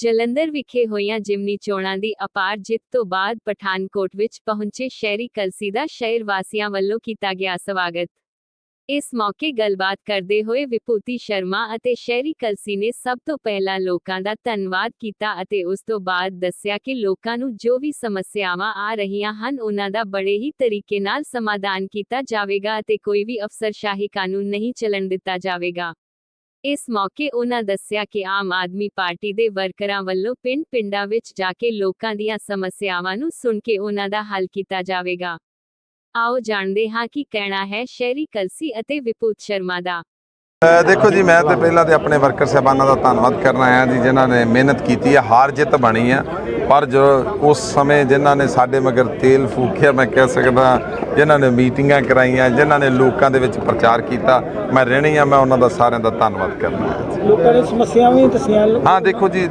ਜਲੰਧਰ ਵਿਖੇ ਹੋਈਆਂ ਜਿਮਨੀ ਚੋਣਾਂ ਦੀ ਅਪਾਰ ਜਿੱਤ ਤੋਂ ਬਾਅਦ ਪਠਾਨਕੋਟ ਵਿੱਚ ਪਹੁੰਚੇ ਸ਼ਹਿਰੀ ਕਲਸੀ ਦਾ ਸ਼ਹਿਰ ਵਾਸੀਆਂ ਵੱਲੋਂ ਕੀਤਾ ਗਿਆ ਸਵਾਗਤ। ਇਸ ਮੌਕੇ ਗੱਲਬਾਤ ਕਰਦੇ ਹੋਏ ਵਿਭੂਤੀ ਸ਼ਰਮਾ ਅਤੇ ਸ਼ਹਿਰੀ ਕਲਸੀ ਨੇ ਸਭ ਤੋਂ ਪਹਿਲਾਂ ਲੋਕਾਂ ਦਾ ਧੰਨਵਾਦ ਕੀਤਾ ਅਤੇ ਉਸ ਤੋਂ ਬਾਅਦ ਦੱਸਿਆ ਕਿ ਲੋਕਾਂ ਨੂੰ ਜੋ ਵੀ ਸਮੱਸਿਆਵਾਂ ਆ ਰਹੀਆਂ ਹਨ, ਉਹਨਾਂ ਦਾ ਬੜੇ ਹੀ ਤਰੀਕੇ ਨਾਲ ਸਮਾਧਾਨ ਕੀਤਾ ਜਾਵੇਗਾ ਅਤੇ ਕੋਈ ਵੀ ਅਫਸਰਸ਼ਾਹੀ ਕਾਨੂੰਨ ਨਹੀਂ ਚੱਲਣ ਦਿੱਤਾ ਜਾਵੇਗਾ। ਇਸ ਮੌਕੇ ਉਹਨਾਂ ਦੱਸਿਆ ਕਿ ਆਮ ਆਦਮੀ ਪਾਰਟੀ ਦੇ ਵਰਕਰਾਂ ਵੱਲੋਂ ਪਿੰਡ-ਪਿੰਡਾਂ ਵਿੱਚ ਜਾ ਕੇ ਲੋਕਾਂ ਦੀਆਂ ਸਮੱਸਿਆਵਾਂ ਨੂੰ ਸੁਣ ਕੇ ਉਹਨਾਂ ਦਾ ਹੱਲ ਕੀਤਾ ਜਾਵੇਗਾ। ਆਓ ਜਾਣਦੇ ਹਾਂ ਕੀ ਕਹਿਣਾ ਹੈ ਸ਼ਹਿਰੀ ਕਲਸੀ ਅਤੇ ਵਿਪੂਤ ਸ਼ਰਮਾ ਦਾ। ਦੇਖੋ ਜੀ, ਮੈਂ ਤੇ ਪਹਿਲਾਂ ਤੇ ਆਪਣੇ ਵਰਕਰ ਸਹਿਬਾਨਾਂ ਦਾ ਧੰਨਵਾਦ ਕਰਨਾ ਆਇਆ ਜੀ, ਜਿਨ੍ਹਾਂ ਨੇ ਮਿਹਨਤ ਕੀਤੀ ਹੈ, ਹਾਰ ਜਿੱਤ ਬਣੀ ਆ ਪਰ ਜੋ ਉਸ ਸਮੇਂ ਜਿਨ੍ਹਾਂ ਨੇ ਸਾਡੇ ਮਗਰ ਤੇਲ ਫੂਕਿਆ ਮੈਂ ਕਹਿ ਸਕਦਾ ਜਿਨ੍ਹਾਂ ਨੇ ਮੀਟਿੰਗਾਂ ਕਰਾਈਆਂ ਜਿਨ੍ਹਾਂ ਨੇ ਲੋਕਾਂ ਦੇ ਵਿੱਚ ਪ੍ਰਚਾਰ ਕੀਤਾ ਮੈਂ ਰਹਿਣੀ ਆ ਮੈਂ ਉਹਨਾਂ ਦਾ ਸਾਰਿਆਂ ਦਾ ਧੰਨਵਾਦ ਕਰਨਾ ਹੈ। ਲੋਕਾਂ ਨੇ ਸਮੱਸਿਆਵਾਂ ਵੀ ਦੱਸੀਆਂ। ਹਾਂ ਦੇਖੋ ਜੀ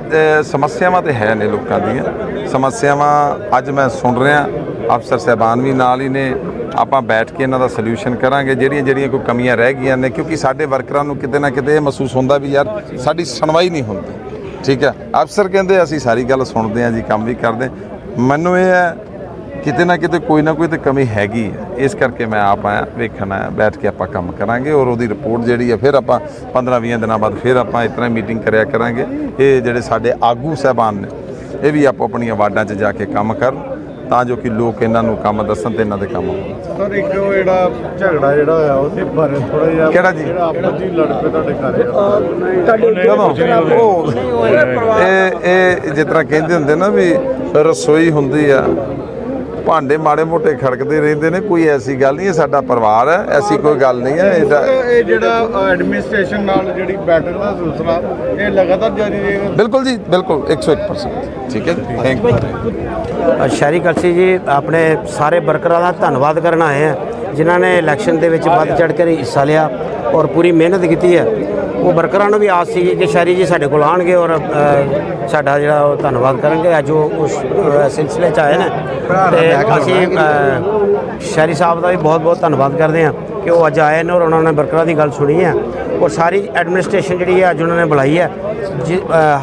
ਸਮੱਸਿਆਵਾਂ ਤੇ ਹੈ ਨੇ ਲੋਕਾਂ ਦੀਆਂ। ਸਮੱਸਿਆਵਾਂ ਅੱਜ ਮੈਂ ਸੁਣ ਰਿਹਾ ਅਫਸਰ ਸਹਿਬਾਨ ਵੀ ਨਾਲ ਹੀ ਨੇ। ਆਪਾਂ ਬੈਠ ਕੇ ਇਹਨਾਂ ਦਾ ਸੋਲੂਸ਼ਨ ਕਰਾਂਗੇ। ਜਿਹੜੀਆਂ ਜਿਹੜੀਆਂ ਕੋਈ ਕਮੀਆਂ ਰਹਿ ਗਈਆਂ ਨੇ ਕਿਉਂਕਿ ਸਾਡੇ ਵਰਕਰਾਂ ਨੂੰ ਕਿਤੇ ਨਾ ਕਿਤੇ ਇਹ ਮਹਿਸੂਸ ਹੁੰਦਾ ਵੀ ਯਾਰ ਸਾਡੀ ਸੁਣਵਾਈ ਨਹੀਂ ਹੁੰਦੀ। ਠੀਕ ਹੈ? ਅਫਸਰ ਕਹਿੰਦੇ, ਅਸੀਂ ਸਾਰੀ ਗੱਲ ਸੁਣਦੇ ਹਾਂ ਜੀ, ਕੰਮ ਵੀ ਕਰਦੇ ਮੈਨੂੰ ਇਹ ਹੈ, ਕਿਤੇ ਨਾ ਕਿਤੇ ਕੋਈ ਨਾ ਕੋਈ ਤੇ ਕਮੀ ਹੈਗੀ ਹੈ। ਇਸ ਕਰਕੇ ਮੈਂ ਆਪ ਆਇਆ, ਵੇਖਣ ਆਇਆ, ਬੈਠ ਕੇ ਆਪਾਂ ਕੰਮ ਕਰਾਂਗੇ ਔਰ ਉਹਦੀ ਰਿਪੋਰਟ ਜਿਹੜੀ ਹੈ, ਫਿਰ ਆਪਾਂ 15-20 ਦਿਨਾਂ ਬਾਅਦ ਫਿਰ ਆਪਾਂ ਇਸ ਤਰ੍ਹਾਂ ਮੀਟਿੰਗ ਕਰਿਆ ਕਰਾਂਗੇ। ਇਹ ਜਿਹੜੇ ਸਾਡੇ ਆਗੂ ਸਹਿਬਾਨ ਨੇ, ਇਹ ਵੀ ਆਪੋ ਆਪਣੀਆਂ ਵਾਰਡਾਂ 'ਚ ਜਾ ਕੇ ਕੰਮ ਕਰਨ। ਤਾਂ ਜੋ ਕਿ ਲੋਕ ਇਹਨਾਂ ਨੂੰ ਕੰਮ ਦੱਸਣ ਤੇ ਇਹਨਾਂ ਦੇ ਕੰਮ ਹੋਣ ਸਰ ਇੱਕ ਉਹ ਜਿਹੜਾ ਝਗੜਾ ਜਿਹੜਾ ਹੋਇਆ ਉਹਦੇ ਬਾਰੇ ਥੋੜਾ ਜਿਹਾ ਕਿਹੜਾ ਜੀ? ਜਿਹੜਾ ਆਪਸ ਜੀ ਲੜ ਪਏ ਤੁਹਾਡੇ ਘਰ ਤੁਹਾਡੇ ਕਦੋਂ? ਉਹ ਇਹ ਇਹ ਜਿਸ ਤਰ੍ਹਾਂ ਕਹਿੰਦੇ ਹੁੰਦੇ ਨਾ ਵੀ ਰਸੋਈ ਹੁੰਦੀ ਆ ਭਾਂਡੇ ਮਾੜੇ ਮੋਟੇ ਖੜਕਦੇ ਰਹਿੰਦੇ ਨੇ ਕੋਈ ਐਸੀ ਗੱਲ ਨਹੀਂ ਇਹ ਸਾਡਾ ਪਰਿਵਾਰ ਹੈ ਐਸੀ ਕੋਈ ਗੱਲ ਨਹੀਂ ਹੈ ਇਹਦਾ ਇਹ ਜਿਹੜਾ ਐਡਮਿਨਿਸਟ੍ਰੇਸ਼ਨ ਨਾਲ ਜਿਹੜੀ ਬੈਠਕ ਦਾ ਸਿਲਸਿਲਾ ਇਹ ਲਗਾਤਾਰ ਜਾਰੀ ਰਹੇਗਾ? ਬਿਲਕੁਲ ਜੀ ਬਿਲਕੁਲ 101% ਠੀਕ ਹੈ ਥੈਂਕ ਯੂ ਸ਼ਹਿਰੀ ਕਲਸੀ ਜੀ ਆਪਣੇ ਸਾਰੇ ਵਰਕਰਾਂ ਦਾ ਧੰਨਵਾਦ ਕਰਨ ਆਏ ਆ ਜਿਨ੍ਹਾਂ ਨੇ ਇਲੈਕਸ਼ਨ ਦੇ ਵਿੱਚ ਵੱਧ ਚੜ ਕੇ ਹਿੱਸਾ ਲਿਆ ਔਰ ਪੂਰੀ ਮਿਹਨਤ ਕੀਤੀ ਹੈ। ਉਹ ਵਰਕਰਾਂ ਨੂੰ ਵੀ ਆਸ ਸੀ ਕਿ ਸ਼ਹਿਰੀ ਜੀ ਸਾਡੇ ਕੋਲ ਆਣਗੇ ਔਰ ਸਾਡਾ ਜਿਹੜਾ ਉਹ ਧੰਨਵਾਦ ਕਰਨਗੇ। ਅੱਜ ਉਹ ਉਸ ਸਿਲਸਿਲੇ 'ਚ ਆਏ ਨੇ। ਤੇ ਅਸੀਂ ਸ਼ਹਿਰੀ ਸਾਹਿਬ ਦਾ ਵੀ ਬਹੁਤ ਬਹੁਤ ਧੰਨਵਾਦ ਕਰਦੇ ਹਾਂ ਕਿ ਉਹ ਅੱਜ ਆਏ ਨੇ ਔਰ ਉਹਨਾਂ ਨੇ ਵਰਕਰਾਂ ਦੀ ਗੱਲ ਸੁਣੀ ਹੈ। ਔਰ ਸਾਰੀ ਐਡਮਿਨਿਸਟ੍ਰੇਸ਼ਨ ਜਿਹੜੀ ਹੈ ਅੱਜ ਉਹਨਾਂ ਨੇ ਬੁਲਾਈ ਹੈ।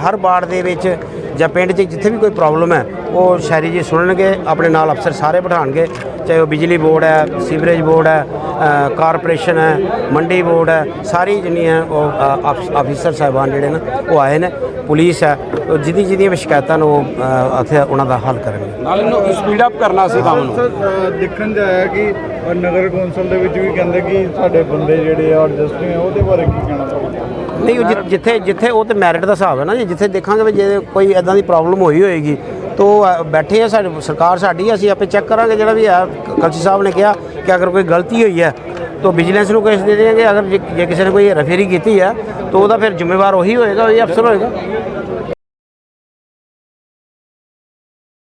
ਹਰ ਵਾਰਡ ਦੇ ਵਿੱਚ ਜਾਂ ਪਿੰਡ 'ਚ ਜਿੱਥੇ ਵੀ ਕੋਈ ਪ੍ਰੋਬਲਮ ਹੈ ਉਹ ਸ਼ਹਿਰੀ ਜੀ ਸੁਣਨਗੇ ਆਪਣੇ ਨਾਲ ਅਫਸਰ ਸਾਰੇ ਬਿਠਾਣਗੇ ਚਾਹੇ ਉਹ ਬਿਜਲੀ ਬੋਰਡ ਹੈ ਸੀਵਰੇਜ ਬੋਰਡ ਹੈ ਕਾਰਪੋਰੇਸ਼ਨ ਹੈ ਮੰਡੀ ਬੋਰਡ ਹੈ ਸਾਰੀ ਜਿੰਨੀਆਂ ਉਹ ਅ, ਅਫ- ਅਫੀਸਰ ਸਾਹਿਬਾਨ ਜਿਹੜੇ ਨੇ ਉਹ ਆਏ ਨੇ ਪੁਲਿਸ ਹੈ ਉਹ ਜਿਹਦੀ ਜਿਹਦੀਆਂ ਵੀ ਸ਼ਿਕਾਇਤਾਂ ਨੂੰ ਉਹ, ਉੱਥੇ ਉਹਨਾਂ ਦਾ ਹੱਲ ਕਰਨਗੇ। ਨਾਲ ਨੂੰ ਸਪੀਡ ਅਪ ਕਰਨਾ ਸੀ ਕੰਮ ਨੂੰ। ਦੇਖਣ ਚ ਆਇਆ ਕਿ ਨਗਰ ਕੌਂਸਲ ਦੇ ਵਿੱਚ ਵੀ ਕਹਿੰਦੇ ਕਿ ਸਾਡੇ ਬੰਦੇ ਜਿਹੜੇ ਆ ਐਡਜਸਟਿੰਗ ਆ ਉਹਦੇ ਬਾਰੇ ਕੀ ਕਹਿਣਾ ਨਹੀਂ ਉਹ ਜਿੱਥੇ ਜਿੱਥੇ ਉਹ ਤੇ ਮੈਰਿਟ ਦਾ ਹਿਸਾਬ ਹੈ ਨਾ ਜੀ ਜਿੱਥੇ ਦੇਖਾਂਗੇ ਵੀ ਜੇ ਕੋਈ ਐਦਾਂ ਦੀ ਪ੍ਰੋਬਲਮ ਹੋਈ ਹੋਏਗੀ ਤੋ ਬੈਠੇ ਆ ਸਾਡੇ ਸਰਕਾਰ ਸਾਡੀ, ਅਸੀਂ ਆਪੇ ਚੈੱਕ ਕਰਾਂਗੇ ਜਿਹੜਾ ਵੀ ਹੈ ਕਲਸੀ ਸਾਹਿਬ ਨੇ ਕਿਹਾ ਕਿ ਅਗਰ ਕੋਈ ਗਲਤੀ ਹੋਈ ਹੈ, ਤਾਂ ਵਿਜੀਲੈਂਸ ਨੂੰ ਕੇਸ ਦੇ ਦੇਣਗੇ, ਅਗਰ ਜੇ ਜੇ ਕਿਸੇ ਨੇ ਕੋਈ ਰਫੇਰੀ ਕੀਤੀ ਹੈ, ਤਾਂ ਉਹਦਾ ਫਿਰ ਜ਼ਿੰਮੇਵਾਰ ਉਹੀ ਹੋਏਗਾ, ਉਹੀ ਅਫਸਰ ਹੋਏਗਾ।